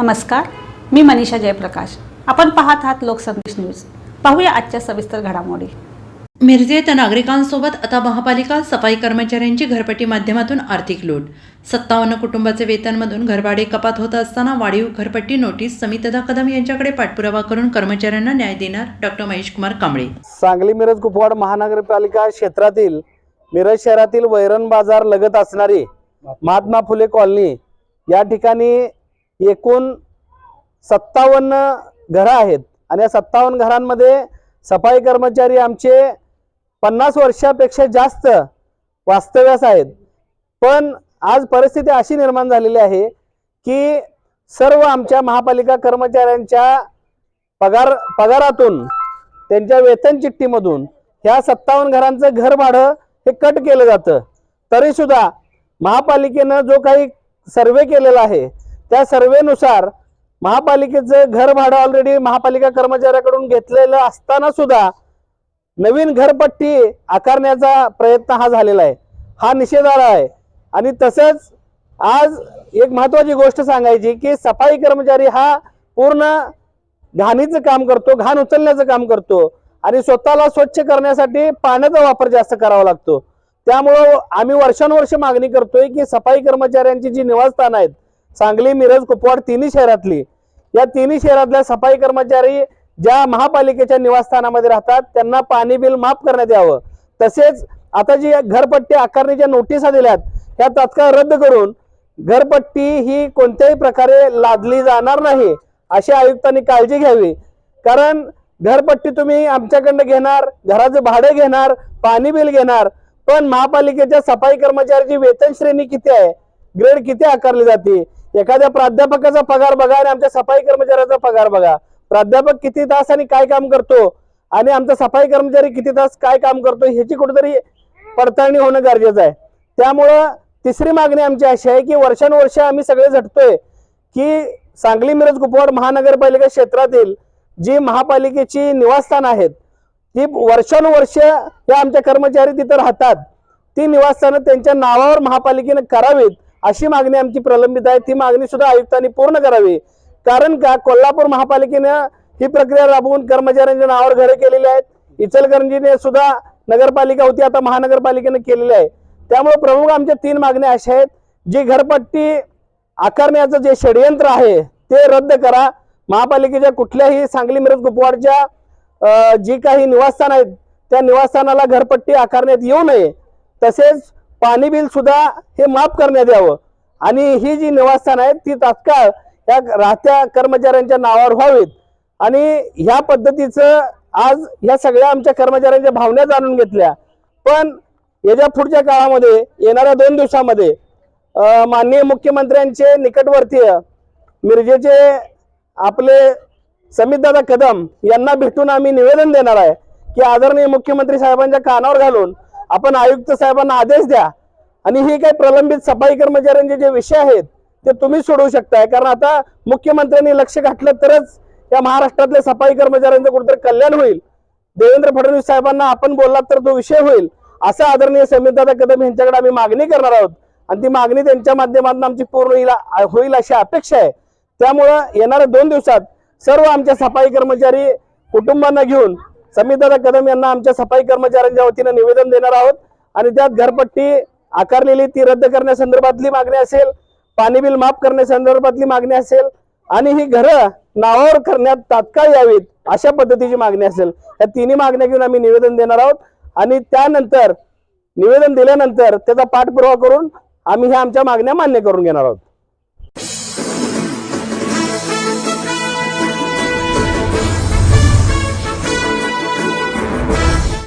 नमस्कार मी मनीषा जयप्रकाश. आपण पाहत आहात लोकसंदेश न्यूज. पाहूया आजच्या सविस्तर घडामोडी. मिरजेत नागरिकांसोबत आता महापालिका सफाई कर्मचाऱ्यांची घरपट्टी माध्यमातून आर्थिक लूट. सत्तावन्न कुटुंबाचे वेतनमधून घरभाडे कपात होत असताना वाढीव घरपट्टी नोटीस समितदा कदम यांच्याकडे पाठपुरावा करून कर्मचाऱ्यांना न्याय देणार डॉक्टर महेश कुमार कांबळे. सांगली मिरज कुपवाड महानगरपालिका क्षेत्रातील मिरज शहरातील वैरण बाजार लगत असणारी महात्मा फुले कॉलनी या ठिकाणी एकूण सत्तावन्न घरं आहेत. आणि या सत्तावन्न घरांमध्ये सफाई कर्मचारी आमचे पन्नास वर्षापेक्षा जास्त वास्तव्यास आहेत. पण आज परिस्थिती अशी निर्माण झालेली आहे की सर्व आमच्या महापालिका कर्मचाऱ्यांच्या पगार पगारातून त्यांच्या वेतन चिठ्ठीमधून ह्या सत्तावन्न घरांचं घर भाडं हे कट केलं जातं. तरीसुद्धा महापालिकेनं जो काही सर्वे केलेला आहे त्या सर्वेनुसार महापालिकेचं घर भाडं ऑलरेडी महापालिका कर्मचाऱ्याकडून घेतलेलं असताना सुद्धा नवीन घरपट्टी आकारण्याचा प्रयत्न हा झालेला आहे. हा निषेधार्ह आहे. आणि तसंच आज एक महत्वाची गोष्ट सांगायची की सफाई कर्मचारी हा पूर्ण घाणीचं काम करतो घाण उचलण्याचं काम करतो आणि स्वतःला स्वच्छ करण्यासाठी पाण्याचा वापर जास्त करावा लागतो. त्यामुळं आम्ही वर्षानुवर्ष मागणी करतोय की सफाई कर्मचाऱ्यांची जी निवासस्थानं आहेत सांगली मिरज कुपवाड तिन्ही शहरातली. या तिन्ही शहरातल्या सफाई कर्मचारी ज्या महापालिकेच्या निवासस्थानामध्ये राहतात त्यांना पाणी बिल माफ करण्यात यावं. तसेच आता जी घरपट्टी आकारणीच्या नोटिसा दिल्यात त्या तात्काळ रद्द करून घरपट्टी ही कोणत्याही प्रकारे लादली जाणार नाही अशी आयुक्तांनी काळजी घ्यावी. कारण घरपट्टी तुम्ही आमच्याकडनं घेणार घराचं भाडं घेणार पाणी बिल घेणार पण महापालिकेच्या सफाई कर्मचाऱ्याची वेतन श्रेणी किती आहे? ग्रेड किती आकारली जाते? एखाद्या प्राध्यापकाचा पगार बघा आणि आमच्या सफाई कर्मचाऱ्याचा पगार बघा. प्राध्यापक किती तास आणि काय काम करतो? आणि आमचा सफाई कर्मचारी किती तास काय काम करतो? ह्याची कुठेतरी पडताळणी होणं गरजेचं आहे. त्यामुळं तिसरी मागणी आमची अशी आहे की वर्षानुवर्ष आम्ही सगळे झटतोय की सांगली मिरज कुपवाड महानगरपालिका क्षेत्रातील जी महापालिकेची निवासस्थान आहेत ती वर्षानुवर्ष या आमच्या कर्मचारी तिथं राहतात. ती निवासस्थानं त्यांच्या नावावर महापालिकेनं करावीत. अशी मागणी आमची प्रलंबित आहे. ती मागणी सुद्धा आयुक्तांनी पूर्ण करावी. कारण का? कोल्हापूर महापालिकेनं ही प्रक्रिया राबवून कर्मचाऱ्यांच्या नावावर घरे केलेली आहेत. इचलकरंजीने सुद्धा नगरपालिका होती आता महानगरपालिकेनं केलेली आहे. त्यामुळे प्रमुख आमच्या तीन मागण्या अशा आहेत. जी घरपट्टी आकारण्याचं जे षडयंत्र आहे ते रद्द करा. महापालिकेच्या कुठल्याही सांगली मिरज कुपवाडच्या जी काही निवासस्थान आहेत त्या निवासस्थानाला घरपट्टी आकारण्यात येऊ नये. तसेच पाणी बिल सुद्धा हे माफ करण्यात यावं. आणि ही जी निवासस्थान आहेत ती तात्काळ या राहत्या कर्मचाऱ्यांच्या नावावर व्हावीत. आणि ह्या पद्धतीचं आज ह्या सगळ्या आमच्या कर्मचाऱ्यांच्या भावना जाणून घेतल्या. पण याच्या पुढच्या काळामध्ये येणाऱ्या दोन दिवसामध्ये माननीय मुख्यमंत्र्यांचे निकटवर्तीय मिरजेचे आपले समितदादा कदम यांना भेटून आम्ही निवेदन देणार आहे की आदरणीय मुख्यमंत्री साहेबांच्या कानावर घालून आपण आयुक्त साहेबांना आदेश द्या. आणि ही काही प्रलंबित सफाई कर्मचाऱ्यांचे जे विषय आहेत ते तुम्ही सोडवू शकताय. कारण आता मुख्यमंत्र्यांनी लक्ष घातलं तरच या महाराष्ट्रातल्या सफाई कर्मचाऱ्यांचं कुठेतरी कल्याण होईल. देवेंद्र फडणवीस साहेबांना आपण बोललात तर तो विषय होईल. असं आदरणीय समितदादा कदम यांच्याकडे आम्ही मागणी करणार आहोत. आणि ती मागणी त्यांच्या माध्यमातून आमची पूर्ण होईल होईल अशी अपेक्षा आहे. त्यामुळं येणाऱ्या दोन दिवसात सर्व आमच्या सफाई कर्मचारी कुटुंबांना घेऊन समितदादा कदम यांना आमच्या सफाई कर्मचाऱ्यांच्या वतीनं निवेदन देणार आहोत. आणि त्यात घरपट्टी आकारलेली ती रद्द करण्यासंदर्भातली मागणी असेल पाणी बिल माफ करण्यासंदर्भातली मागणी असेल आणि ही घरं नावावर करण्यात तात्काळ यावीत अशा पद्धतीची मागणी असेल. या तिन्ही मागण्या घेऊन आम्ही निवेदन देणार आहोत. आणि त्यानंतर निवेदन दिल्यानंतर त्याचा पाठपुरावा करून आम्ही ह्या आमच्या मागण्या मान्य करून घेणार आहोत.